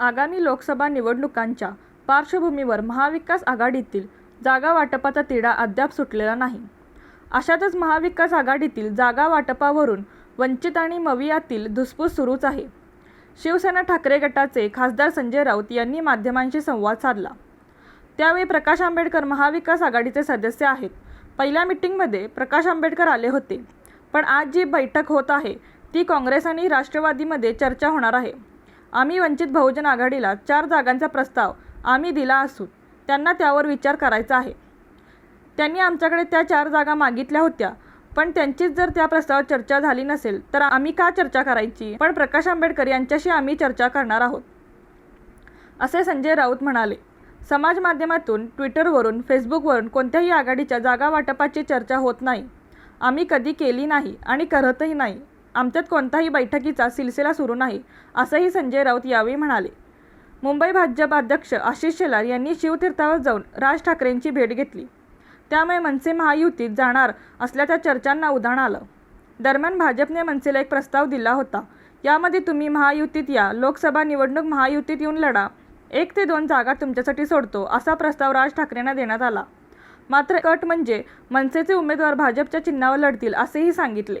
आगामी लोकसभा निवडणुकांच्या पार्श्वभूमीवर महाविकास आघाडीतील जागा वाटपाचा तिढा अद्याप सुटलेला नाही. अशातच महाविकास आघाडीतील जागा वाटपावरून वंचित आणि मवियातील धुसफूस सुरूच आहे. शिवसेना ठाकरे गटाचे खासदार संजय राऊत यांनी माध्यमांशी संवाद साधला. त्यावेळी प्रकाश आंबेडकर महाविकास आघाडीचे सदस्य आहेत. पहिल्या मिटिंगमध्ये प्रकाश आंबेडकर आले होते. पण आज जी बैठक होत आहे ती काँग्रेस आणि राष्ट्रवादीमध्ये चर्चा होणार आहे. आम्ही वंचित बहुजन आघाडीला चार जागांचा प्रस्ताव आम्ही दिला असून त्यांना त्यावर विचार करायचा आहे. त्यांनी आमच्याकडे त्या चार जागा मागितल्या होत्या पण त्यांचीच जर त्या प्रस्तावात चर्चा झाली नसेल तर आम्ही का चर्चा करायची? पण प्रकाश आंबेडकर यांच्याशी आम्ही चर्चा करणार आहोत. असे संजय राऊत म्हणाले समाज माध्यमातून ट्विटरवरून फेसबुकवरून कोणत्याही आघाडीच्या जागा वाटपाची चर्चा होत नाही. आम्ही कधी केली नाही आणि करतही नाही. आमच्यात कोणताही बैठकीचा सिलसिला सुरू नाही असंही संजय राऊत यावेळी म्हणाले. मुंबई भाजप अध्यक्ष आशिष शेलार यांनी शिवतीर्थावर जाऊन राज ठाकरेंची भेट घेतली. त्यामुळे मनसे महायुतीत जाणार असल्याच्या चर्चांना उधाण आलं. दरम्यान भाजपने मनसेला एक प्रस्ताव दिला होता यामध्ये तुम्ही महायुतीत या लोकसभा निवडणूक महायुतीत येऊन लढा. एक ते दोन जागा तुमच्यासाठी सोडतो असा प्रस्ताव राज ठाकरेंना देण्यात आला. मात्र कट म्हणजे मनसेचे उमेदवार भाजपच्या चिन्हावर लढतील असेही सांगितले.